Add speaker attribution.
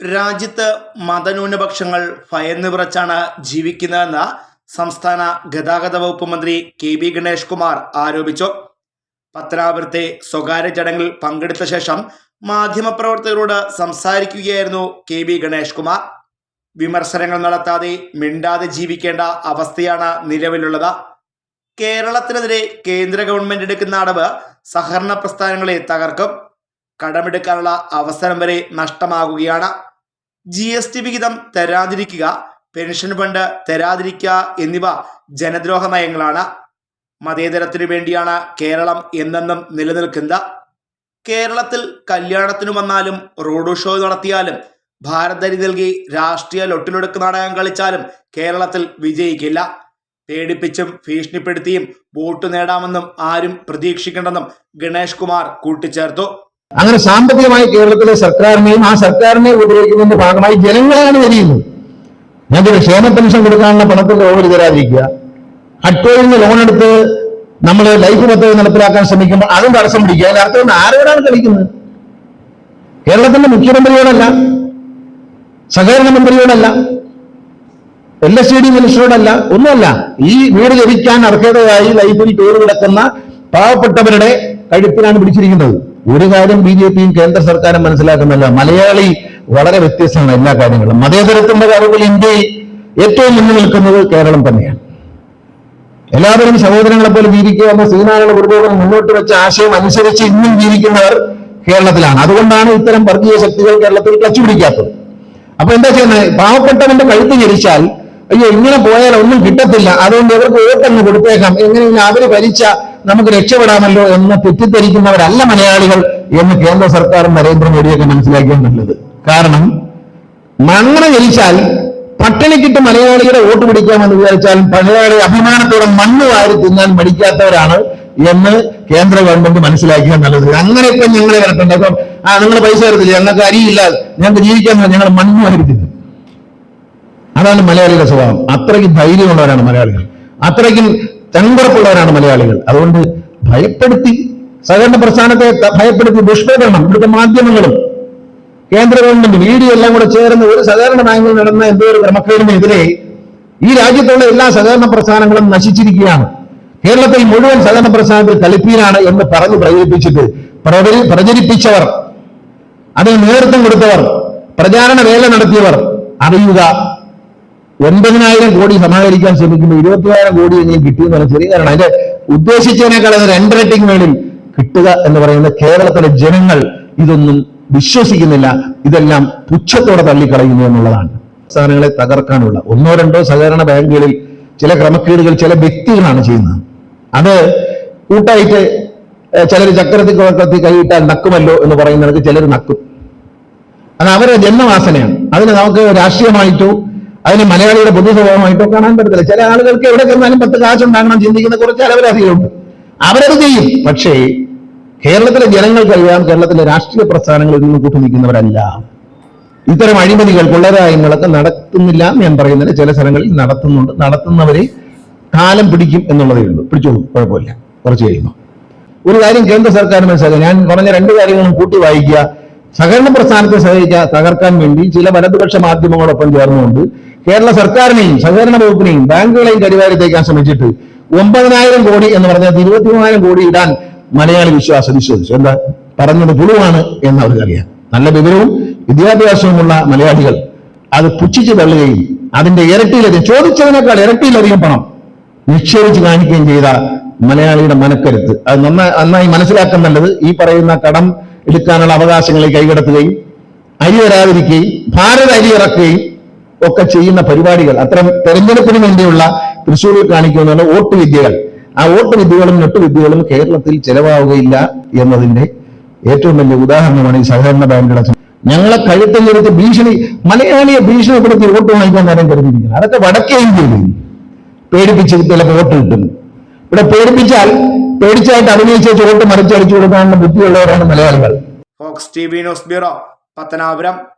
Speaker 1: രാജ്യത്ത് മതന്യൂനപക്ഷങ്ങൾ ഭയന്ന് വിറച്ചാണ് ജീവിക്കുന്നതെന്ന് സംസ്ഥാന ഗതാഗത വകുപ്പ് മന്ത്രി കെ ബി ഗണേഷ് കുമാർ ആരോപിച്ചു. പത്തനാപുരത്തെ സ്വകാര്യ ചടങ്ങിൽ പങ്കെടുത്ത ശേഷം മാധ്യമപ്രവർത്തകരോട് സംസാരിക്കുകയായിരുന്നു കെ ബി ഗണേഷ് കുമാർ. വിമർശനങ്ങൾ നടത്താതെ മിണ്ടാതെ ജീവിക്കേണ്ട അവസ്ഥയാണ് നിലവിലുള്ളത്. കേരളത്തിനെതിരെ കേന്ദ്ര ഗവൺമെന്റ് എടുക്കുന്ന അടവ് സഹകരണ പ്രസ്ഥാനങ്ങളെ തകർക്കും. കടമെടുക്കാനുള്ള അവസരം വരെ നഷ്ടമാകുകയാണ്. ജി എസ് ടി വിഹിതം തരാതിരിക്കുക പെൻഷൻ ഫണ്ട് തരാതിരിക്കുക എന്നിവ ജനദ്രോഹ നയങ്ങളാണ്. മതേതരത്തിനു വേണ്ടിയാണ് കേരളം എന്നെന്നും നിലനിൽക്കുന്നത് കേരളത്തിൽ കല്യാണത്തിനു വന്നാലും റോഡ് ഷോ നടത്തിയാലും ഭാരതരി നൽകി രാഷ്ട്രീയ ലൊട്ടിലൊടുക്ക് നാടകം കളിച്ചാലും കേരളത്തിൽ വിജയിക്കില്ല. പേടിപ്പിച്ചും ഭീഷണിപ്പെടുത്തിയും വോട്ട് നേടാമെന്നും ആരും പ്രതീക്ഷിക്കണ്ടെന്നും ഗണേഷ് കുമാർ കൂട്ടിച്ചേർത്തു.
Speaker 2: അങ്ങനെ സാമ്പത്തികമായി കേരളത്തിലെ സർക്കാരിനെയും ആ സർക്കാരിനെ ഉപദ്രവിക്കുന്നതിന്റെ ഭാഗമായി ജനങ്ങളാണ് വരിയുന്നത് ഞങ്ങൾക്ക് ക്ഷേമ പെൻഷൻ കൊടുക്കാനുള്ള പണത്തിൽ ഓഹരി തരാതിരിക്കുക. അട്ടോയിൽ നിന്ന് ലോൺ എടുത്ത് നമ്മൾ ലൈഫ് പദ്ധതി നടപ്പിലാക്കാൻ ശ്രമിക്കുമ്പോൾ അതും തടസ്സം പിടിക്കുക. അതിന്റെ അർത്ഥം ആരോടാണ് കളിക്കുന്നത്? കേരളത്തിന്റെ മുഖ്യമന്ത്രിയോടല്ല സഹകരണ മന്ത്രിയോടല്ല എൽ എസ് ഡി മിനിസ്റ്ററോടല്ല ഒന്നുമല്ല. ഈ വീട് ലഭിക്കാൻ അർഹതയായി ലൈഫിൽ പേര് കിടക്കുന്ന പാവപ്പെട്ടവരുടെ കഴുത്തിലാണ് പിടിച്ചിരിക്കുന്നത്. ഒരു കാര്യം ബി ജെ പിയും കേന്ദ്ര സർക്കാരും മനസ്സിലാക്കുന്നില്ല. മലയാളി വളരെ വ്യത്യസ്തമാണ് എല്ലാ കാര്യങ്ങളും. മതേതരത്തിന്റെ കാര്യത്തിൽ ഇന്ത്യയിൽ ഏറ്റവും മുന്നിൽ നിൽക്കുന്നത് കേരളം തന്നെയാണ്. എല്ലാവരും സഹോദരങ്ങളെ പോലെ ജീവിക്കുക എന്ന ഗുരുദേവൻ മുന്നോട്ട് വെച്ച ആശയം അനുസരിച്ച് ഇന്നും ജീവിക്കുന്നവർ കേരളത്തിലാണ്. അതുകൊണ്ടാണ് ഇത്തരം വർഗീയ ശക്തികൾ കേരളത്തിൽ ക്ലച്ചു പിടിക്കാത്തത് അപ്പൊ എന്താ ചെയ്യുന്നത്? പാവപ്പെട്ടവന്റെ കഴുത്ത് ജനിച്ചാൽ അയ്യോ ഇങ്ങനെ പോയാൽ ഒന്നും കിട്ടത്തില്ല. അതുകൊണ്ട് ഇവർക്ക് വോട്ടങ്ങ് കൊടുത്തേക്കാം. എങ്ങനെയെങ്കിലും അവർ ഭരിച്ച നമുക്ക് രക്ഷപ്പെടാമല്ലോ എന്ന് തെറ്റിദ്ധരിക്കുന്നവരല്ല മലയാളികൾ എന്ന് കേന്ദ്ര സർക്കാരും നരേന്ദ്രമോദിയൊക്കെ മനസ്സിലാക്കിയാൽ നല്ലത് കാരണം മണ്ണ് ജനിച്ചാൽ പട്ടിണിക്കിട്ട് മലയാളിയുടെ വോട്ട് പിടിക്കാമെന്ന് വിചാരിച്ചാൽ മലയാളി അഭിമാനത്തോടെ മണ്ണ് വാരി തിന്നാൻ മടിക്കാത്തവരാണ് എന്ന് കേന്ദ്ര ഗവൺമെന്റ് മനസ്സിലാക്കിയാൽ നല്ലത് അങ്ങനെയൊക്കെ ഞങ്ങളെ വരട്ടുണ്ട്. അപ്പം ആ നിങ്ങൾ പൈസ തരത്തില്ല? ഞങ്ങൾക്ക് അരിയില്ല. ഞങ്ങൾക്ക് ജീവിക്കാൻ ഞങ്ങൾ മണ്ണ് വാരി തിന്നും. അതാണ് മലയാളിയുടെ സ്വഭാവം. അത്രയ്ക്ക് ധൈര്യമുള്ളവരാണ് മലയാളികൾ. അത്രയ്ക്കും ചങ്കുറപ്പുള്ളവരാണ് മലയാളികൾ. അതുകൊണ്ട് ഭയപ്പെടുത്തി സഹകരണ പ്രസ്ഥാനത്തെ ഭയപ്പെടുത്തി ദുഷ്പ്രകരണം ഇവിടുത്തെ മാധ്യമങ്ങളും കേന്ദ്ര ഗവൺമെന്റ് മീഡിയ എല്ലാം കൂടെ ചേർന്ന് ഒരു സഹകരണ ബാങ്കിൽ നടന്ന എന്തോ ഒരു ക്രമക്കേടിനെതിരെ ഈ രാജ്യത്തുള്ള എല്ലാ സഹകരണ പ്രസ്ഥാനങ്ങളും നശിച്ചിരിക്കുകയാണ്. കേരളത്തിൽ മുഴുവൻ സഹകരണ പ്രസ്ഥാനത്തിൽ കളിപ്പീനാണ് എന്ന് പറഞ്ഞു പ്രചരിപ്പിച്ചിട്ട് പ്രചരി- പ്രചരിപ്പിച്ചവർ അതിന് നേതൃത്വം കൊടുത്തവർ പ്രചാരണ വേല നടത്തിയവർ അറിയുക ഒൻപതിനായിരം കോടി സമാഹരിക്കാൻ ശ്രമിക്കുമ്പോൾ ഇരുപത്തിയായിരം കോടി എങ്കിലും കിട്ടിയെന്ന് പറഞ്ഞ ചെറിയ കാരണം അതിന്റെ ഉദ്ദേശിച്ചതിനേക്കാൾ അത് രണ്ടരട്ടിക്ക് മേളിൽ കിട്ടുക എന്ന് പറയുന്ന കേരളത്തിലെ ജനങ്ങൾ ഇതൊന്നും വിശ്വസിക്കുന്നില്ല. ഇതെല്ലാം പുച്ഛത്തോടെ തള്ളിക്കളയുന്നു എന്നുള്ളതാണ്. സ്ഥാനങ്ങളെ തകർക്കാനുള്ള ഒന്നോ രണ്ടോ സഹകരണ ബാങ്കുകളിൽ ചില ക്രമക്കേടുകൾ ചില വ്യക്തികളാണ് ചെയ്യുന്നത്. അത് കൂട്ടായിട്ട് ചിലർ ചക്രത്തിൽ കുഴക്കത്തിൽ കൈയിട്ടാൽ നക്കുമല്ലോ എന്ന് പറയുന്നവർക്ക് ചിലർ നക്കും. അത് അവരുടെ ജന്മവാസനയാണ്. അതിന് നമുക്ക് രാഷ്ട്രീയമായിട്ടോ അതിന് മലയാളിയുടെ പൊതു സ്വഭാവമായിട്ടോ കാണാൻ പറ്റത്തില്ല. ചില ആളുകൾക്ക് എവിടെ ചെന്നാലും പത്ത് കാശുണ്ടാകണം ചിന്തിക്കുന്ന കുറച്ച് അലവരാധികളുണ്ട് അവരത് ചെയ്യും. പക്ഷേ കേരളത്തിലെ ജനങ്ങൾക്കറിയാം കേരളത്തിലെ രാഷ്ട്രീയ പ്രസ്ഥാനങ്ങളിൽ നിന്ന് കൂട്ടി നിൽക്കുന്നവരല്ല. ഇത്തരം അഴിമതികൾ കൊള്ളരായങ്ങളൊക്കെ നടത്തുന്നില്ല എന്ന് ഞാൻ പറയുന്നില്ല. ചില സ്ഥലങ്ങളിൽ നടത്തുന്നുണ്ട്. നടത്തുന്നവരെ കാലം പിടിക്കും എന്നുള്ളതേ ഉള്ളൂ. പിടിച്ചോളൂ. കുഴപ്പമില്ല. കുറച്ച് കഴിയുമ്പോൾ. ഒരു കാര്യം കേന്ദ്ര സർക്കാർ മനസ്സിലാക്കുക ഞാൻ പറഞ്ഞ രണ്ട് കാര്യങ്ങളും കൂട്ടി വായിക്കുക. സഹകരണ പ്രസ്ഥാനത്തെ സഹകരിക്കുക തകർക്കാൻ വേണ്ടി ചില വലതുപക്ഷ മാധ്യമങ്ങളോടൊപ്പം ചേർന്നുകൊണ്ട് കേരള സർക്കാരിനെയും സഹകരണ വകുപ്പിനെയും ബാങ്കുകളെയും കരിവാരിത്തേക്കാൻ ശ്രമിച്ചിട്ട് ഒമ്പതിനായിരം കോടി എന്ന് പറഞ്ഞാൽ ഇരുപത്തി മൂവായിരം കോടി ഇടാൻ മലയാളി വിശ്വാസം വിശ്വസിച്ചു. എന്താ? പറഞ്ഞത് പുളുവാണ് എന്ന് അവർക്കറിയാം. നല്ല വിവരവും വിദ്യാഭ്യാസവുമുള്ള മലയാളികൾ അത് പുച്ഛിച്ച് തള്ളുകയും അതിന്റെ ഇരട്ടിയിലധികം ചോദിച്ചതിനേക്കാൾ ഇരട്ടിയിലധികം പണം നിക്ഷേപിച്ച് കാണിക്കുകയും ചെയ്ത മലയാളിയുടെ മനക്കരുത്ത്. അത് നന്നായി നന്നായി മനസ്സിലാക്കാൻ നല്ലത് ഈ പറയുന്ന കടം എടുക്കാനുള്ള അവകാശങ്ങളെ കൈകടത്തുകയും അരി തരാതിരിക്കുകയും ഭാരത അരി ഇറക്കുകയും ഒക്കെ ചെയ്യുന്ന പരിപാടികൾ. അത്തരം തെരഞ്ഞെടുപ്പിന് വേണ്ടിയുള്ള തൃശ്ശൂരിൽ കാണിക്കുന്ന വോട്ട് വിദ്യകൾ. ആ വോട്ട് വിദ്യകളും നെട്ട് വിദ്യകളും കേരളത്തിൽ ചെലവാവുകയില്ല എന്നതിന്റെ ഏറ്റവും വലിയ ഉദാഹരണമാണ് ഈ സഹകരണ ബാങ്കുകളെ ഞങ്ങളെ ഞങ്ങളെ കഴുത്തഞ്ഞെടുത്ത് ഭീഷണി മലയാളിയെ ഭീഷണിപ്പെടുത്തി വോട്ട് വാങ്ങിക്കാൻ നേരം കരുതിയിരിക്കുന്നത് അതൊക്കെ വടക്കേ ഇന്ത്യയിൽ പേടിപ്പിച്ച് ചിലപ്പോൾ വോട്ട് കിട്ടുന്നു ഇവിടെ പേടിപ്പിച്ചാൽ പേടിച്ചായിട്ട് അഭിനയിച്ച വോട്ട് മറിച്ചടിച്ചു കൊടുക്കാനുള്ള ബുദ്ധിയുള്ളവരാണ് മലയാളികൾ.
Speaker 1: Fox T V news bureau Pathanapuram.